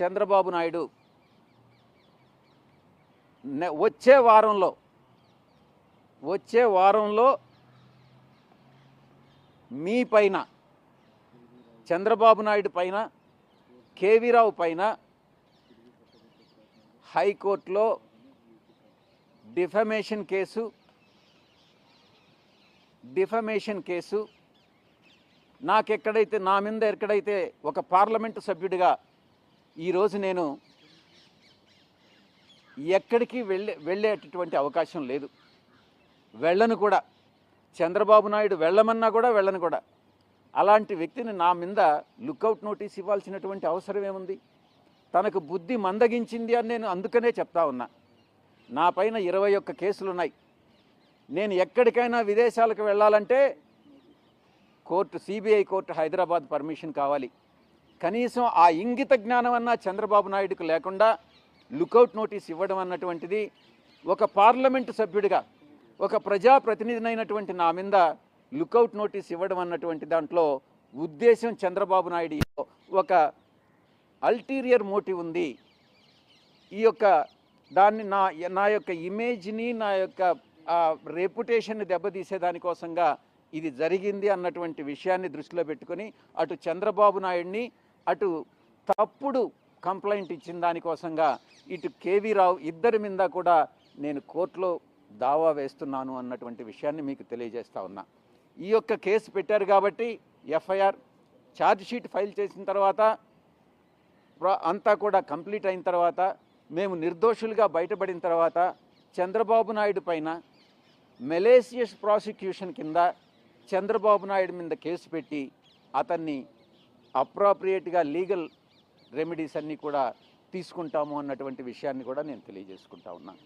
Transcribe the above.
చంద్రబాబు నాయుడు వచ్చే వారంలో వచ్చే వారంలో మీ పైన చంద్రబాబు నాయుడు పైన కేవీరావు పైన హైకోర్టులో డిఫమేషన్ కేసు డిఫమేషన్ కేసు నాకెక్కడైతే నా మీద ఎక్కడైతే ఒక పార్లమెంటు సభ్యుడిగా ఈరోజు నేను ఎక్కడికి వెళ్ళే వెళ్ళేటటువంటి అవకాశం లేదు. వెళ్ళను కూడా. చంద్రబాబు నాయుడు వెళ్ళమన్నా కూడా వెళ్ళను కూడా. అలాంటి వ్యక్తిని నా మీద లుకౌట్ నోటీస్ ఇవ్వాల్సినటువంటి అవసరం ఏముంది? తనకు బుద్ధి మందగించింది అని నేను అందుకనే చెప్తా ఉన్నా. నా పైన ఇరవై ఒక్క కేసులు ఉన్నాయి నేను ఎక్కడికైనా విదేశాలకు వెళ్ళాలంటే court CBI court Hyderabad permission కావాలి. కనీసం ఆ ఇంగిత జ్ఞానం అన్న చంద్రబాబు నాయుడుకు లేకుండా లుకౌట్ నోటీస్ ఇవ్వడం అన్నటువంటిది ఒక పార్లమెంటు సభ్యుడిగా ఒక ప్రజాప్రతినిధినైనటువంటి నా మీద లుకౌట్ నోటీస్ ఇవ్వడం అన్నటువంటి దాంట్లో ఉద్దేశం చంద్రబాబు నాయుడు ఒక అల్టీరియర్ మోటివ్ ఉంది. ఈ యొక్క దాన్ని నా నా యొక్క ఇమేజ్ని నా యొక్క రెప్యుటేషన్ని దెబ్బతీసే దానికోసంగా ఇది జరిగింది అన్నటువంటి విషయాన్ని దృష్టిలో పెట్టుకొని అటు చంద్రబాబు నాయుడిని అటు తప్పుడు కంప్లైంట్ ఇచ్చిన దానికోసంగా ఇటు కేవీ రావు ఇద్దరి మీద కూడా నేను కోర్టులో దావా వేస్తున్నాను అన్నటువంటి విషయాన్ని మీకు తెలియజేస్తా ఉన్నా. ఈ యొక్క కేసు పెట్టారు కాబట్టి ఎఫ్ఐఆర్ ఛార్జ్ షీట్ ఫైల్ చేసిన తర్వాత అంతా కూడా కంప్లీట్ అయిన తర్వాత మేము నిర్దోషులుగా బయటపడిన తర్వాత చంద్రబాబు నాయుడు పైన మెలేసియస్ ప్రాసిక్యూషన్ కింద చంద్రబాబు నాయుడు మీద కేసు పెట్టి అతన్ని అప్రాప్రియేట్గా లీగల్ రెమెడీస్ అన్నీ కూడా తీసుకుంటాము అన్నటువంటి విషయాన్ని కూడా నేను తెలియజేసుకుంటా ఉన్నాను.